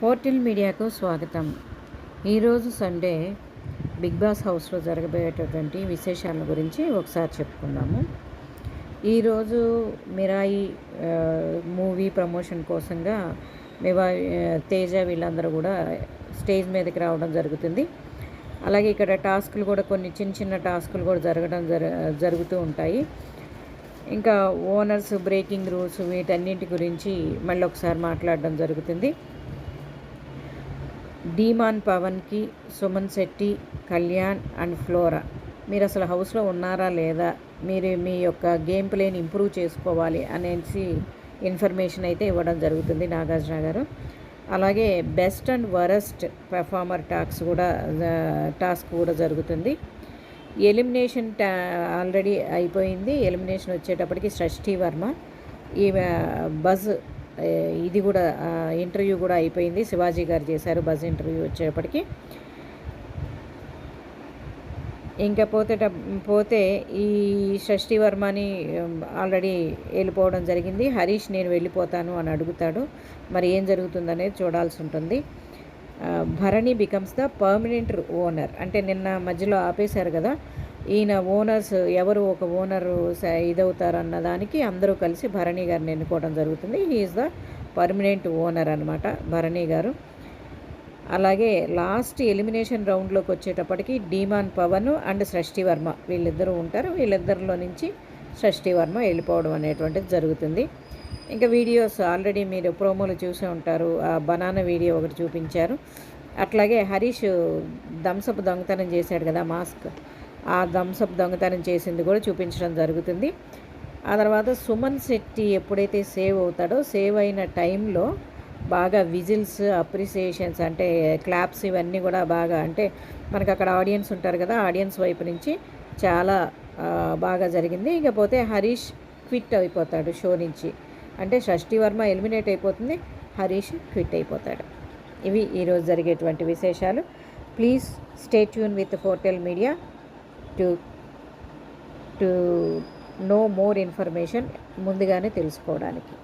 Portal మీడియాకు స్వాగతం. ఈరోజు సండే బిగ్ బాస్ హౌస్లో జరగబోయేటటువంటి విశేషాల గురించి ఒకసారి చెప్పుకుందాము. ఈరోజు మిరాయి మూవీ ప్రమోషన్ కోసంగా మివా తేజ వీళ్ళందరూ కూడా స్టేజ్ మీదకి రావడం జరుగుతుంది. అలాగే ఇక్కడ టాస్కులు కూడా కొన్ని చిన్న చిన్న టాస్కులు కూడా జరగడం జర జరుగుతూ ఉంటాయి. ఇంకా ఓనర్స్ బ్రేకింగ్ రూల్స్ వీటన్నింటి గురించి మళ్ళీ ఒకసారి మాట్లాడడం జరుగుతుంది. డీమాన్ పవన్కి సుమన్ శెట్టి కళ్యాణ్ అండ్ ఫ్లోరా. మీరు అసలు హౌస్లో ఉన్నారా లేదా? మీరు మీ యొక్క గేమ్ ప్లేని ఇంప్రూవ్ చేసుకోవాలి అనేసి ఇన్ఫర్మేషన్ అయితే ఇవ్వడం జరుగుతుంది నాగార్జున గారు. అలాగే best and worst performer talks కూడా టాస్క్ కూడా జరుగుతుంది. ఎలిమినేషన్ టా ఆల్రెడీ అయిపోయింది. ఎలిమినేషన్ వచ్చేటప్పటికి షష్ఠీ వర్మ. ఈ బజ్ ఇది కూడా ఇంటర్వ్యూ కూడా అయిపోయింది. శివాజీ గారు చేశారు బజ్ ఇంటర్వ్యూ వచ్చేటప్పటికి ఇంకా పోతే పోతే ఈ షష్ఠి వర్మని ఆల్రెడీ వెళ్ళిపోవడం జరిగింది. హరీష్ నేను వెళ్ళిపోతాను అని అడుగుతాడు. మరి ఏం జరుగుతుందనేది చూడాల్సి ఉంటుంది. Bharani becomes the permanent owner అంటే నిన్న మధ్యలో ఆపేశారు కదా. ఈయన ఓనర్స్ ఎవరు ఒక ఓనర్ ఇదవుతారన్న దానికి అందరూ కలిసి భరణి గారిని ఎన్నుకోవడం జరుగుతుంది. ఈజ్ ద పర్మనెంట్ ఓనర్ అనమాట భరణి గారు. అలాగే లాస్ట్ ఎలిమినేషన్ రౌండ్లోకి వచ్చేటప్పటికి డీమాన్ పవన్ అండ్ సృష్టి వర్మ వీళ్ళిద్దరూ ఉంటారు. వీళ్ళిద్దరిలో నుంచి సృష్టి వర్మ వెళ్ళిపోవడం అనేటువంటిది జరుగుతుంది. ఇంకా వీడియోస్ ఆల్రెడీ మీరు ప్రోమోలు చూసే ఉంటారు. ఆ బనానా వీడియో ఒకటి చూపించారు. అట్లాగే హరీష్ దంసపు దొంగతనం చేశాడు కదా మాస్క్. ఆ థమ్సప్ దొంగతనం చేసింది కూడా చూపించడం జరుగుతుంది. ఆ తర్వాత సుమన్ శెట్టి ఎప్పుడైతే సేవ్ అవుతాడో సేవ్ అయిన టైంలో బాగా విజిల్స్ అప్రిసియేషన్స్ అంటే క్లాప్స్ ఇవన్నీ కూడా బాగా అంటే మనకు అక్కడ ఆడియన్స్ ఉంటారు కదా ఆడియన్స్ వైపు నుంచి చాలా బాగా జరిగింది. ఇకపోతే హరీష్ క్విట్ అయిపోతాడు షో నుంచి. అంటే షష్ఠి వర్మ ఎలిమినేట్ అయిపోతుంది హరీష్ క్విట్ అయిపోతాడు. ఇవి ఈరోజు జరిగేటువంటి విశేషాలు. Please stay tune with Fortel media. To to know more information ముందుగానే తెలుసుకోవడానికి.